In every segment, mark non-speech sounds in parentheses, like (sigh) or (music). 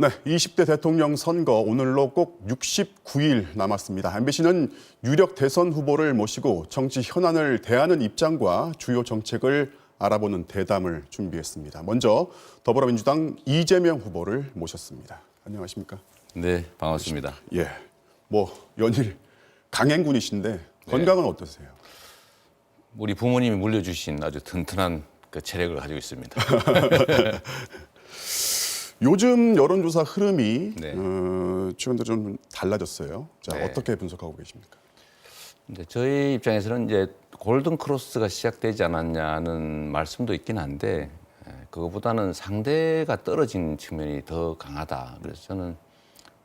네, 20대 대통령 선거 오늘로 꼭 69일 남았습니다. MBC는 유력 대선 후보를 모시고 정치 현안을 대하는 입장과 주요 정책을 알아보는 대담을 준비했습니다. 먼저 더불어민주당 이재명 후보를 모셨습니다. 안녕하십니까? 네, 반갑습니다. 예, 뭐 연일 강행군이신데 건강은 어떠세요? 우리 부모님이 물려주신 아주 튼튼한 그 체력을 가지고 있습니다. (laughs) 요즘 여론조사 흐름이 네. 어, 최근 들어 좀 달라졌어요. 자, 네. 어떻게 분석하고 계십니까? 근데 저희 입장에서는 이제 골든 크로스가 시작되지 않았냐는 말씀도 있긴 한데 에, 그거보다는 상대가 떨어진 측면이 더 강하다. 그래서 저는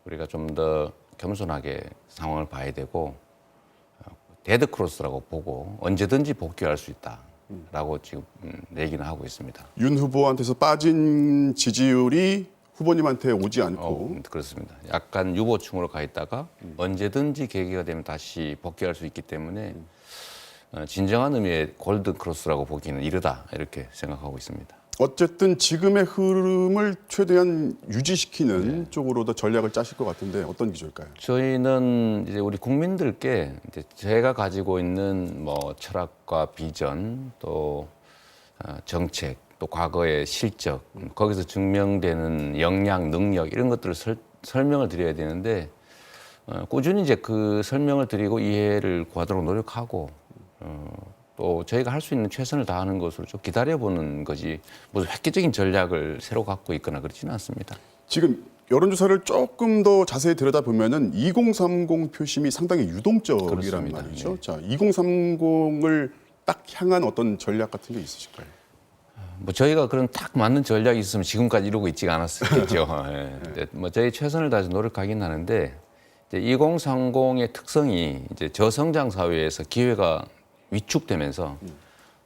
우리가 좀 더 겸손하게 상황을 봐야 되고 어, 데드 크로스라고 보고 언제든지 복귀할 수 있다 라고 지금 음, 얘기는 하고 있습니다. 윤 후보한테서 빠진 지지율이 후보님한테 오지 않고 어, 음, 그렇습니다. 약간 유보충으로 가 있다가 언제든지 계기가 되면 다시 복귀할 수 있기 때문에 어, 진정한 의미의 골든 크로스라고 보기는 이르다 이렇게 생각하고 있습니다. 어쨌든 지금의 흐름을 최대한 유지시키는 쪽으로 더 전략을 짜실 것 같은데 어떤 기조일까요? 저희는 이제 우리 국민들께 이제 제가 가지고 있는 뭐 철학과 비전 또 어, 정책 또 과거의 실적 음, 거기서 증명되는 역량 능력 이런 것들을 설, 설명을 드려야 되는데 어, 꾸준히 이제 그 설명을 드리고 이해를 구하도록 노력하고 어, 또 저희가 할 수 있는 최선을 다하는 것으로 좀 기다려보는 거지 무슨 획기적인 전략을 새로 갖고 있거나 그렇지는 않습니다. 지금 여론조사를 조금 더 자세히 들여다보면은 2030 표심이 상당히 유동적이란 그렇습니다. 말이죠. 네. 자, 2030을 딱 향한 어떤 전략 같은 게 있으실까요? 뭐 저희가 그런 딱 맞는 전략이 있으면 지금까지 이러고 있지가 않았겠죠. (laughs) 예. 근데 뭐 저희 최선을 다해서 노력하긴 하는데 이제 2030의 특성이 이제 저성장 사회에서 기회가 위축되면서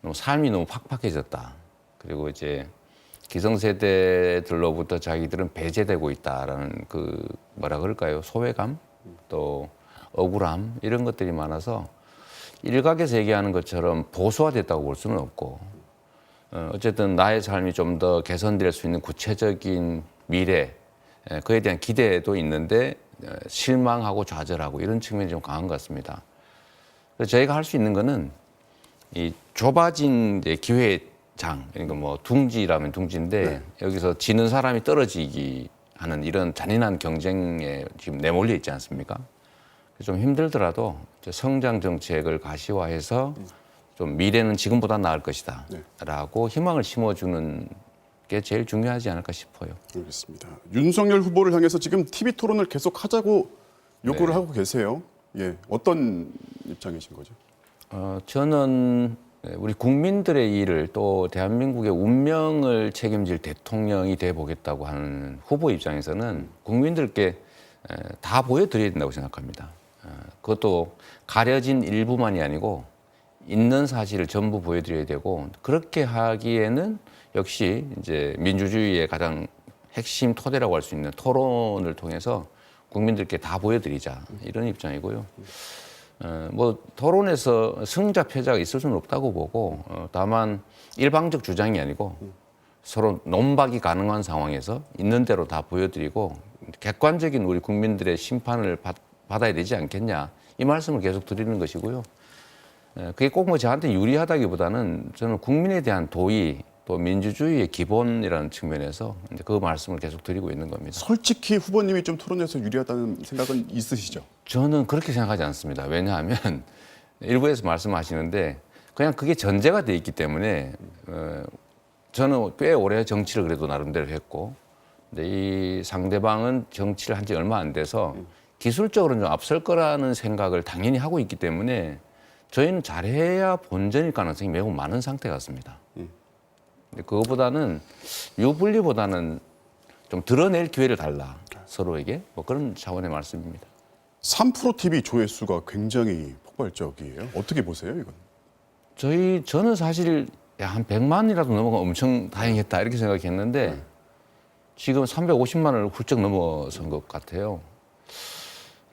너무 삶이 너무 팍팍해졌다. 그리고 이제 기성세대들로부터 자기들은 배제되고 있다라는 그 뭐라 그럴까요? 소외감 또 억울함 이런 것들이 많아서 일각에서 얘기하는 것처럼 보수화됐다고 볼 수는 없고 어, 어쨌든 나의 삶이 좀 더 개선될 수 있는 구체적인 미래 에, 그에 대한 기대도 있는데 어, 실망하고 좌절하고 이런 측면이 좀 강한 것 같습니다. 그래서 저희가 할 수 있는 거는 이 좁아진 기회장 그러니까 뭐 둥지라면 둥지인데 네. 여기서 지는 사람이 떨어지기 하는 이런 잔인한 경쟁에 지금 내몰려 있지 않습니까? 좀 힘들더라도 성장 정책을 가시화해서 좀 미래는 지금보다 나을 것이다. 네. 라고 희망을 심어주는 게 제일 중요하지 않을까 싶어요. 알겠습니다. 윤석열 후보를 향해서 지금 TV 토론을 계속 하자고 요구를 네. 하고 계세요. 예, 어떤 입장이신 거죠? 어, 저는 우리 국민들의 일을 또 대한민국의 운명을 책임질 대통령이 돼 보겠다고 하는 후보 입장에서는 국민들께 에, 다 보여드려야 된다고 생각합니다. 어, 그것도 가려진 일부만이 아니고 있는 사실을 전부 보여드려야 되고 그렇게 하기에는 역시 이제 민주주의의 가장 핵심 토대라고 할 수 있는 토론을 통해서 국민들께 다 보여드리자 이런 입장이고요. 어, 뭐 토론에서 승자 패자가 있을 수는 없다고 보고 어, 다만 일방적 주장이 아니고 서로 논박이 가능한 상황에서 있는 대로 다 보여드리고 객관적인 우리 국민들의 심판을 받, 받아야 되지 않겠냐 이 말씀을 계속 드리는 것이고요. 에, 그게 꼭 뭐 저한테 유리하다기보다는 저는 국민에 대한 도의 또 민주주의의 기본이라는 측면에서 이제 그 말씀을 계속 드리고 있는 겁니다. 솔직히 후보님이 좀 토론에서 유리하다는 생각은 있으시죠? 저는 그렇게 생각하지 않습니다. 왜냐하면 (laughs) 일부에서 말씀하시는데 그냥 그게 전제가 돼 있기 때문에 어, 저는 꽤 오래 정치를 그래도 나름대로 했고 근데 이 상대방은 정치를 한 지 얼마 안 돼서 기술적으로는 좀 앞설 거라는 생각을 당연히 하고 있기 때문에 저희는 잘해야 본전일 가능성이 매우 많은 상태 같습니다. 근데 그거보다는 유불리보다는 좀 드러낼 기회를 달라 서로에게 뭐 그런 차원의 말씀입니다. 3프로 TV 조회수가 굉장히 폭발적이에요. 어떻게 보세요, 이건? 저희 저는 사실 야, 한 100만이라도 넘어가면 엄청 다행했다 이렇게 생각했는데 지금 350만을 훌쩍 넘어선 것 같아요.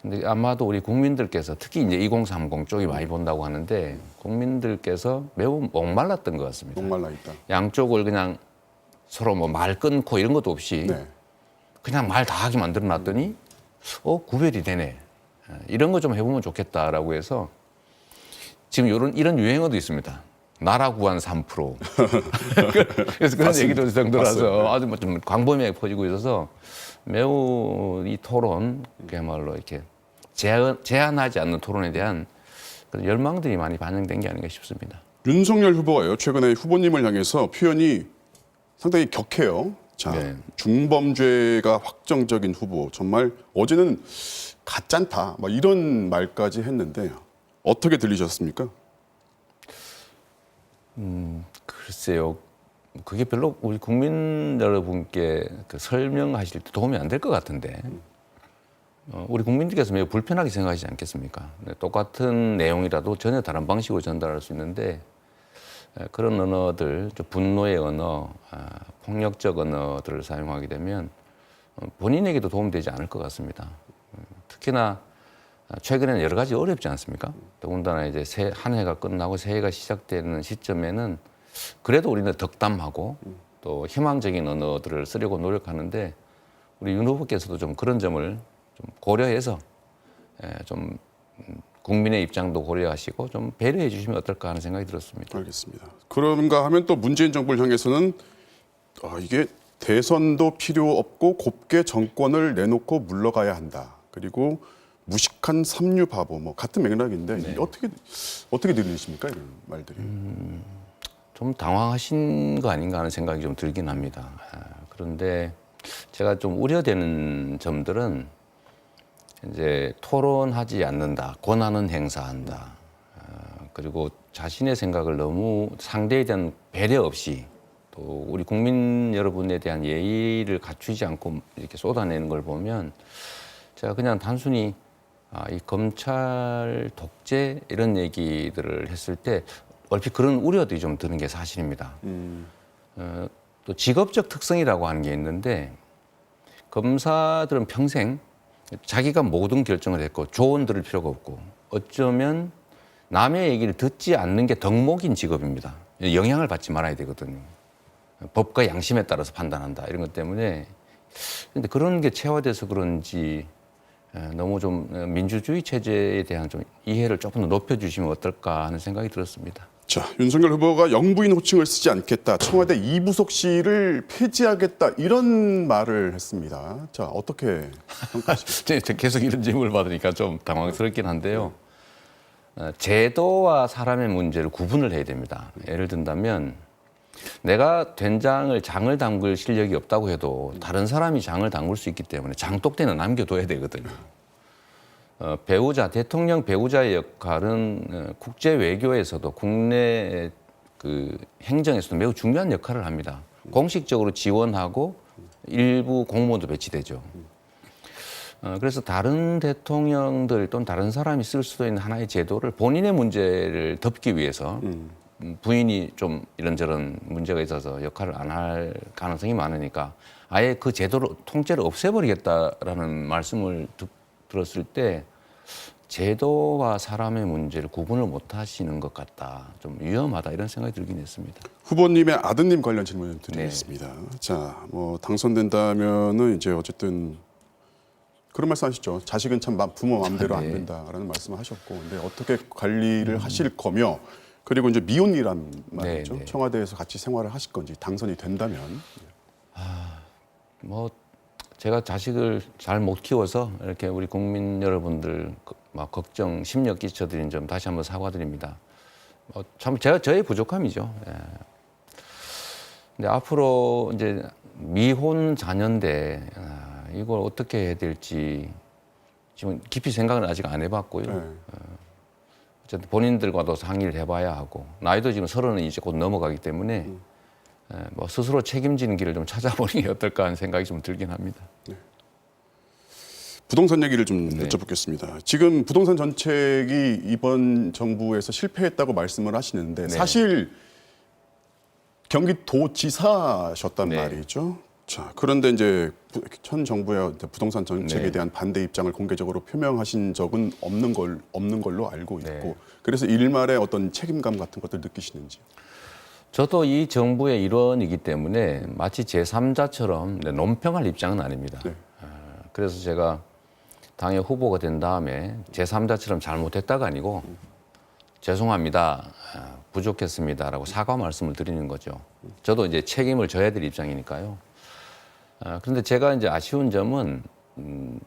근데 아마도 우리 국민들께서 특히 이제 2030 쪽이 많이 본다고 하는데 국민들께서 매우 목말랐던 것 같습니다. 목말라 있다. 양쪽을 그냥 서로 뭐 말 끊고 이런 것도 없이 네. 그냥 말 다 하게 만들어 놨더니 어 구별이 되네. 예, 이런 거 좀 해보면 좋겠다라고 해서 지금 이런 이런 유행어도 있습니다. 나라 구한 3%. (laughs) 그래서 그런 얘기도 있을 정도라서 아주 뭐 좀 광범위하게 퍼지고 있어서 매우 이 토론 그야말로 이렇게 제한, 제한하지 않는 토론에 대한 그런 열망들이 많이 반영된 게 아닌가 싶습니다. 윤석열 후보가요 최근에 후보님을 향해서 표현이 상당히 격해요. 자 네. 중범죄가 확정적인 후보 정말 어제는 가짠다 막 이런 말까지 했는데 어떻게 들리셨습니까? 글쎄요. 그게 별로 우리 국민 여러분께 그 설명하실 때 도움이 안 될 것 같은데. 어, 우리 국민들께서 매우 불편하게 생각하지 않겠습니까? 네, 똑같은 내용이라도 전혀 다른 방식으로 전달할 수 있는데 에, 그런 언어들, 좀 분노의 언어, 아, 폭력적 언어들을 사용하게 되면 어, 본인에게도 도움되지 않을 것 같습니다. 음, 특히나 아, 최근에는 여러 가지 어렵지 않습니까? 더군다나 이제 새, 한 해가 끝나고 새해가 시작되는 시점에는 그래도 우리는 덕담하고 또 희망적인 언어들을 쓰려고 노력하는데 우리 윤 후보께서도 좀 그런 점을 좀 고려해서 에, 좀 음, 국민의 입장도 고려하시고 좀 배려해 주시면 어떨까 하는 생각이 들었습니다. 알겠습니다. 그런가 하면 또 문재인 정부를 향해서는 아, 이게 대선도 필요 없고 곱게 정권을 내놓고 물러가야 한다. 그리고 무식한 삼류 바보 뭐 같은 맥락인데 네. 어떻게 어떻게 들리십니까 이런 말들이? 좀 당황하신 거 아닌가 하는 생각이 좀 들긴 합니다. 아, 그런데 제가 좀 우려되는 점들은 이제 토론하지 않는다, 권한은 행사한다, 아, 그리고 자신의 생각을 너무 상대에 대한 배려 없이 또 우리 국민 여러분에 대한 예의를 갖추지 않고 이렇게 쏟아내는 걸 보면 제가 그냥 단순히 아, 이 검찰 독재 이런 얘기들을 했을 때 얼핏 그런 우려들이 좀 드는 게 사실입니다. 어, 또 직업적 특성이라고 하는 게 있는데 검사들은 평생 자기가 모든 결정을 했고 조언 들을 필요가 없고 어쩌면 남의 얘기를 듣지 않는 게 덕목인 직업입니다. 영향을 받지 말아야 되거든요. 법과 양심에 따라서 판단한다 이런 것 때문에 근데 그런 게 체화돼서 그런지 에, 너무 좀 어, 민주주의 체제에 대한 좀 이해를 조금 더 높여주시면 어떨까 하는 생각이 들었습니다. 자 윤석열 후보가 영부인 호칭을 쓰지 않겠다. 청와대 이부속실을 폐지하겠다 이런 말을 했습니다. 자 어떻게 (laughs) 계속 이런 질문을 받으니까 좀 당황스럽긴 한데요. 어, 제도와 사람의 문제를 구분을 해야 됩니다. 예를 든다면 내가 된장을 장을 담글 실력이 없다고 해도 다른 사람이 장을 담글 수 있기 때문에 장독대는 남겨둬야 되거든요. 어, 배우자, 대통령 배우자의 역할은 어, 국제 외교에서도 국내 그 행정에서도 매우 중요한 역할을 합니다. 공식적으로 지원하고 일부 공무원도 배치되죠. 어, 그래서 다른 대통령들 또는 다른 사람이 쓸 수도 있는 하나의 제도를 본인의 문제를 덮기 위해서 음, 부인이 좀 이런저런 문제가 있어서 역할을 안 할 가능성이 많으니까 아예 그 제도를 통째로 없애버리겠다라는 말씀을 듣, 들었을 때 제도와 사람의 문제를 구분을 못 하시는 것 같다. 좀 위험하다 이런 생각이 들긴 했습니다. 후보님의 아드님 관련 질문 드리겠습니다. 자, 뭐 당선된다면은 이제 어쨌든 그런 말씀 하시죠. 자식은 참 마- 부모 마음대로 안 네. 된다라는 말씀을 하셨고, 근데 어떻게 관리를 하실 거며, 그리고 이제 미혼이란 말이죠. 네, 네. 청와대에서 같이 생활을 하실 건지 당선이 된다면 뭐 제가 자식을 잘 못 키워서 이렇게 우리 국민 여러분들 그- 막 걱정 심려 끼쳐드린 점 다시 한번 사과드립니다. 뭐참 제가 저의 부족함이죠. 예. 근데 앞으로 이제 미혼 자녀인데 아, 이걸 어떻게 해야 될지 지금 깊이 생각은 아직 안 해봤고요. 네. 어쨌든 본인들과도 상의를 해봐야 하고 나이도 지금 서른은 이제 곧 넘어가기 때문에 에, 뭐 스스로 책임지는 길을 좀 찾아보는 게 어떨까 하는 생각이 좀 들긴 합니다. 부동산 얘기를 좀 네. 여쭤보겠습니다. 지금 부동산 정책이 이번 정부에서 실패했다고 말씀을 하시는데 네. 사실 경기도지사셨단 네. 말이죠. 자 그런데 이제 부- 현 정부의 부동산 정책에 네. 대한 반대 입장을 공개적으로 표명하신 적은 없는 걸 없는 걸로 알고 있고 네. 그래서 일말의 어떤 책임감 같은 것들 느끼시는지. 저도 이 정부의 일원이기 때문에 마치 제3자처럼 논평할 입장은 아닙니다. 네. 아, 그래서 제가 당의 후보가 된 다음에 제3자처럼 잘못했다가 아니고 죄송합니다. 아, 부족했습니다라고 사과 말씀을 드리는 거죠. 저도 이제 책임을 져야 될 입장이니까요. 아, 그런데 제가 이제 아쉬운 점은 음,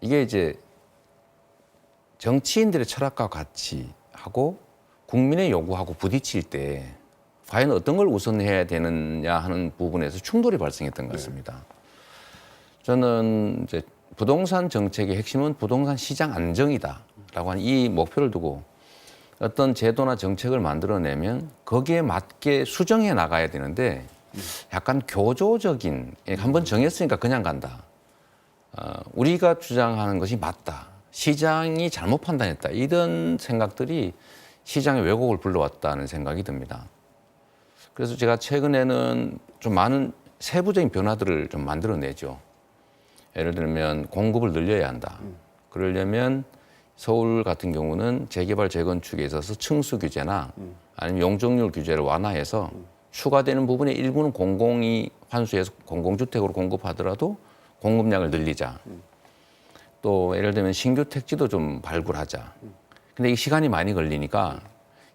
이게 이제 정치인들의 철학과 같이 하고 국민의 요구하고 부딪힐 때 과연 어떤 걸 우선해야 되느냐 하는 부분에서 충돌이 발생했던 것 같습니다. 저는 이제 부동산 정책의 핵심은 부동산 시장 안정이다라고 하는 이 목표를 두고 어떤 제도나 정책을 만들어내면 거기에 맞게 수정해 나가야 되는데 약간 교조적인 한번 정했으니까 그냥 간다. 어, 우리가 주장하는 것이 맞다. 시장이 잘못 판단했다. 이런 생각들이 시장의 왜곡을 불러왔다는 생각이 듭니다. 그래서 제가 최근에는 좀 많은 세부적인 변화들을 좀 만들어내죠. 예를 들면 공급을 늘려야 한다. 그러려면 서울 같은 경우는 재개발 재건축에 있어서 층수 규제나 아니면 용적률 규제를 완화해서 추가되는 부분의 일부는 공공이 환수해서 공공주택으로 공급하더라도 공급량을 늘리자. 또 예를 들면 신규 택지도 좀 발굴하자. 근데 이 시간이 많이 걸리니까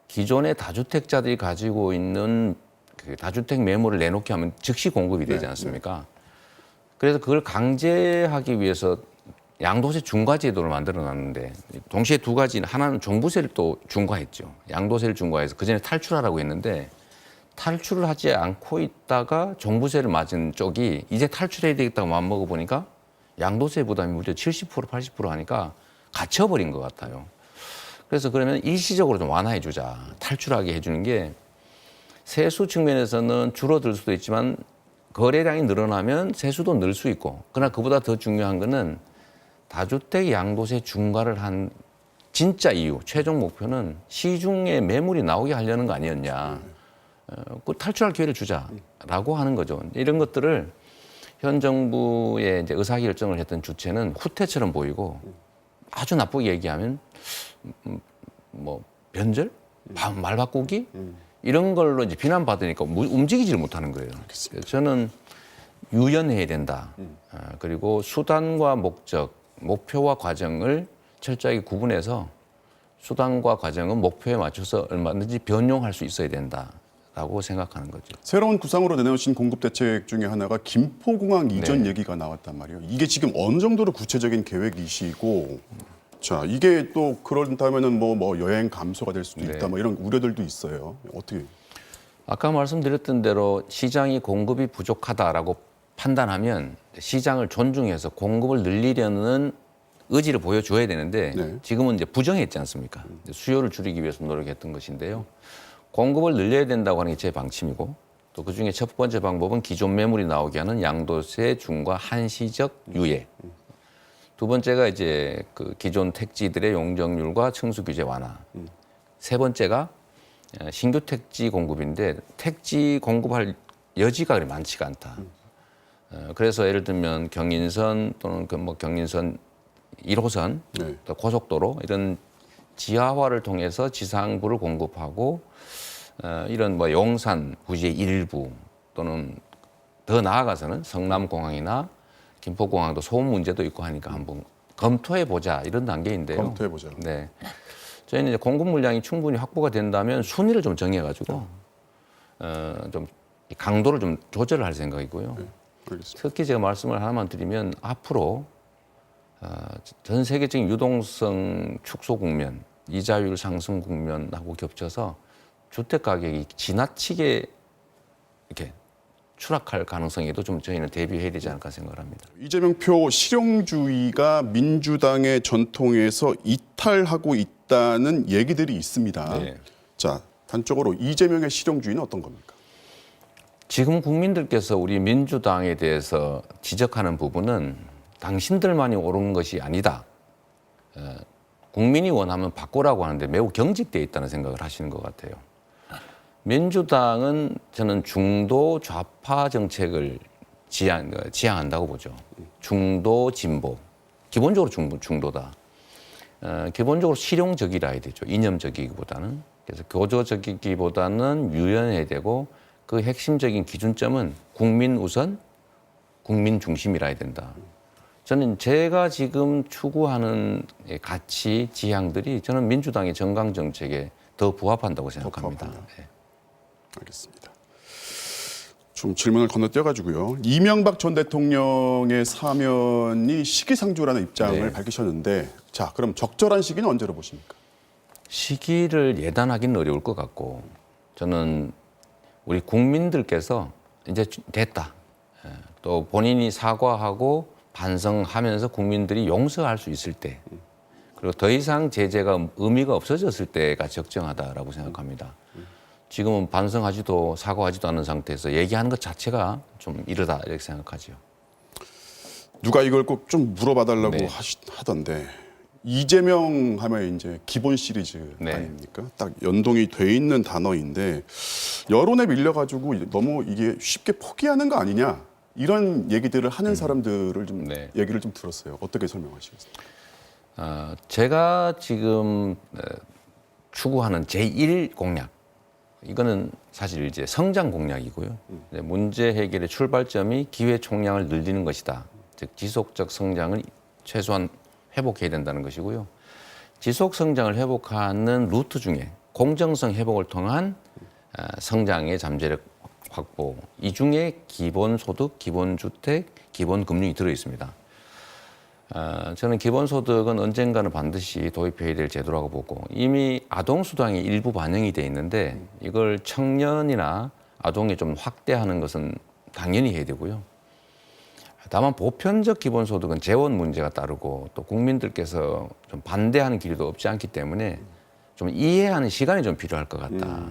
기존의 다주택자들이 가지고 있는 그 다주택 매물을 내놓게 하면 즉시 공급이 되지 않습니까? 그래서 그걸 강제하기 위해서 양도세 중과 제도를 만들어 놨는데 동시에 두 가지 하나는 종부세를 또 중과했죠. 양도세를 중과해서 그전에 탈출하라고 했는데 탈출을 하지 않고 있다가 종부세를 맞은 쪽이 이제 탈출해야 되겠다고 마음먹어 보니까 양도세 부담이 무려 70% 80% 하니까 갇혀버린 것 같아요. 그래서 그러면 일시적으로 좀 완화해 주자. 탈출하게 해주는 게 세수 측면에서는 줄어들 수도 있지만 거래량이 늘어나면 세수도 늘 수 있고 그러나 그보다 더 중요한 거는 다주택 양도세 중과를 한 진짜 이유 최종 목표는 시중에 매물이 나오게 하려는 거 아니었냐. 어, 그 탈출할 기회를 주자라고 하는 거죠. 이런 것들을 현 정부의 이제 의사결정을 했던 주체는 후퇴처럼 보이고 아주 나쁘게 얘기하면 음, 뭐 변절? 바- 말 바꾸기 이런 걸로 이제 비난받으니까 무- 움직이지를 못하는 거예요. 저는 유연해야 된다. 아, 그리고 수단과 목적, 목표와 과정을 철저하게 구분해서 수단과 과정은 목표에 맞춰서 얼마든지 변용할 수 있어야 된다라고 생각하는 거죠. 새로운 구상으로 내놓으신 공급 대책 중에 하나가 김포공항 이전 네. 얘기가 나왔단 말이에요. 이게 지금 어느 정도로 구체적인 계획이시고 자 이게 또 그런다면은 뭐, 뭐 여행 감소가 될 수도 있다 네. 뭐 이런 우려들도 있어요. 어떻게 아까 말씀드렸던 대로 시장이 공급이 부족하다라고 판단하면 시장을 존중해서 공급을 늘리려는 의지를 보여줘야 되는데 네. 지금은 이제 부정했지 않습니까? 수요를 줄이기 위해서 노력했던 것인데요. 공급을 늘려야 된다고 하는 게 제 방침이고 또 그중에 첫 번째 방법은 기존 매물이 나오게 하는 양도세 중과 한시적 유예. 두 번째가 이제 그 기존 택지들의 용적률과 층수 규제 완화. 세 번째가 어, 신규 택지 공급인데 택지 공급할 여지가 그리 많지가 않다. 어, 그래서 예를 들면 경인선 또는 그 뭐 경인선 1호선 네. 또 고속도로 이런 지하화를 통해서 지상부를 공급하고 어, 이런 뭐 용산 부지의 일부 또는 더 나아가서는 성남공항이나 김포공항도 소음 문제도 있고 하니까 한번 검토해 보자 이런 단계인데요. 검토해 보자. 네. 저희는 이제 공급 물량이 충분히 확보가 된다면 순위를 좀 정해 가지고 어, 좀 강도를 좀 조절을 할 생각이고요. 알겠습니다. 특히 제가 말씀을 하나만 드리면 앞으로 어, 전 세계적인 유동성 축소 국면, 이자율 상승 국면하고 겹쳐서 주택 가격이 지나치게 이렇게 추락할 가능성에도 좀 저희는 대비해야 되지 않을까 생각을 합니다. 이재명 표 실용주의가 민주당의 전통에서 이탈하고 있다는 얘기들이 있습니다. 네. 자 단적으로 이재명의 실용주의는 어떤 겁니까? 지금 국민들께서 우리 민주당에 대해서 지적하는 부분은 당신들만이 옳은 것이 아니다. 어, 국민이 원하면 바꾸라고 하는데 매우 경직되어 있다는 생각을 하시는 것 같아요. 민주당은 저는 중도 좌파 정책을 지향, 어, 지향한다고 보죠. 중도 진보. 기본적으로 중도, 중도다. 어, 기본적으로 실용적이라 해야 되죠. 이념적이기보다는. 그래서 교조적이기보다는 유연해야 되고 그 핵심적인 기준점은 국민 우선, 국민 중심이라 해야 된다. 저는 제가 지금 추구하는 가치 지향들이 저는 민주당의 정강 정책에 더 부합한다고 생각합니다. 부합한다. 예. 알겠습니다. 좀 질문을 건너뛰어가지고요. 이명박 전 대통령의 사면이 시기상조라는 입장을 네. 밝히셨는데, 자 그럼 적절한 시기는 언제로 보십니까? 시기를 예단하기는 어려울 것 같고 저는 우리 국민들께서 이제 됐다. 예, 또 본인이 사과하고 반성하면서 국민들이 용서할 수 있을 때 그리고 더 이상 제재가 의미가 없어졌을 때가 적정하다라고 생각합니다. 지금은 반성하지도 사과하지도 않은 상태에서 얘기하는 것 자체가 좀 이르다 이렇게 생각하죠. 누가 이걸 꼭 좀 물어봐달라고 네. 하시, 하던데 이재명 하면 이제 기본 시리즈 네. 아닙니까? 딱 연동이 돼 있는 단어인데 여론에 밀려가지고 너무 이게 쉽게 포기하는 거 아니냐 이런 얘기들을 하는 사람들을 좀 네. 얘기를 좀 들었어요. 어떻게 설명하시겠어요? 어, 제가 지금 어, 추구하는 제1 공약 이거는 사실 이제 성장 공약이고요. 이제 문제 해결의 출발점이 기회 총량을 늘리는 것이다. 즉 지속적 성장을 최소한 회복해야 된다는 것이고요. 지속 성장을 회복하는 루트 중에 공정성 회복을 통한 어, 성장의 잠재력 확보 이 중에 기본 소득, 기본 주택, 기본 금융이 들어 있습니다. 어, 저는 기본소득은 언젠가는 반드시 도입해야 될 제도라고 보고 이미 아동수당이 일부 반영이 돼 있는데 이걸 청년이나 아동에 좀 확대하는 것은 당연히 해야 되고요. 다만 보편적 기본소득은 재원 문제가 따르고 또 국민들께서 좀 반대하는 길도 없지 않기 때문에 좀 이해하는 시간이 좀 필요할 것 같다.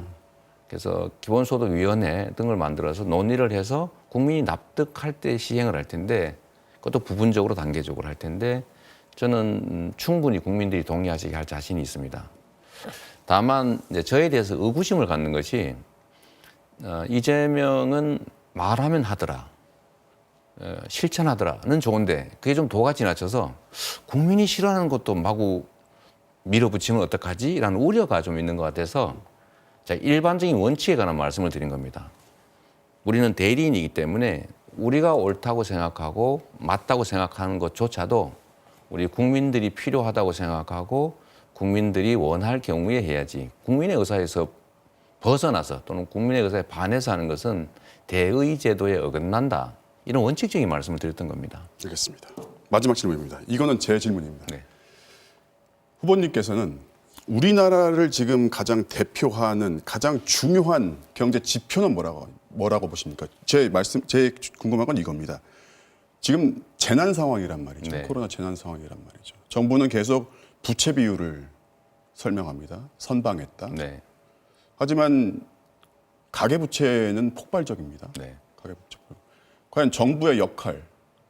그래서 기본소득위원회 등을 만들어서 논의를 해서 국민이 납득할 때 시행을 할 텐데 그것도 부분적으로 단계적으로 할 텐데 저는 음, 충분히 국민들이 동의하시게 할 자신이 있습니다. 다만 이제 저에 대해서 의구심을 갖는 것이 어, 이재명은 말하면 하더라. 어, 실천하더라는 좋은데 그게 좀 도가 지나쳐서 국민이 싫어하는 것도 마구 밀어붙이면 어떡하지? 라는 우려가 좀 있는 것 같아서 자, 일반적인 원칙에 관한 말씀을 드린 겁니다. 우리는 대리인이기 때문에 우리가 옳다고 생각하고 맞다고 생각하는 것조차도 우리 국민들이 필요하다고 생각하고 국민들이 원할 경우에 해야지 국민의 의사에서 벗어나서 또는 국민의 의사에 반해서 하는 것은 대의 제도에 어긋난다. 이런 원칙적인 말씀을 드렸던 겁니다. 알겠습니다. 마지막 질문입니다. 이거는 제 질문입니다. 네. 후보님께서는 우리나라를 지금 가장 대표하는 가장 중요한 경제 지표는 뭐라고 뭐라고 보십니까? 제 말씀 제 궁금한 건 이겁니다. 지금 재난 상황이란 말이죠. 네. 코로나 재난 상황이란 말이죠. 정부는 계속 부채 비율을 설명합니다. 선방했다. 네. 하지만 가계 부채는 폭발적입니다. 네. 가계 부채. 과연 정부의 역할.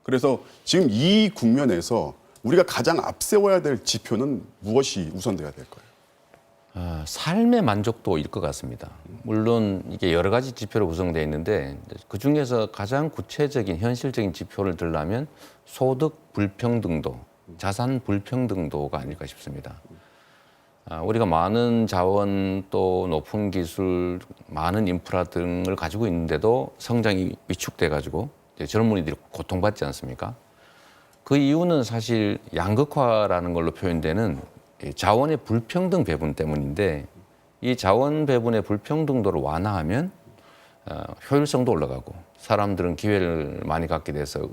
그래서 지금 이 국면에서 우리가 가장 앞세워야 될 지표는 무엇이 우선돼야 될까요? 아, 삶의 만족도일 것 같습니다. 물론 이게 여러 가지 지표로 구성되어 있는데 그 중에서 가장 구체적인 현실적인 지표를 들려면 소득 불평등도, 자산 불평등도가 아닐까 싶습니다. 아, 우리가 많은 자원 또 높은 기술, 많은 인프라 등을 가지고 있는데도 성장이 위축돼 가지고 젊은이들이 고통받지 않습니까? 그 이유는 사실 양극화라는 걸로 표현되는 이 자원의 불평등 배분 때문인데 이 자원 배분의 불평등도를 완화하면 어, 효율성도 올라가고 사람들은 기회를 많이 갖게 돼서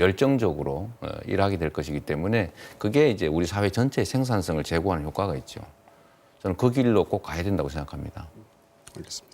열정적으로 어, 일하게 될 것이기 때문에 그게 이제 우리 사회 전체의 생산성을 제고하는 효과가 있죠. 저는 그 길로 꼭 가야 된다고 생각합니다. 알겠습니다.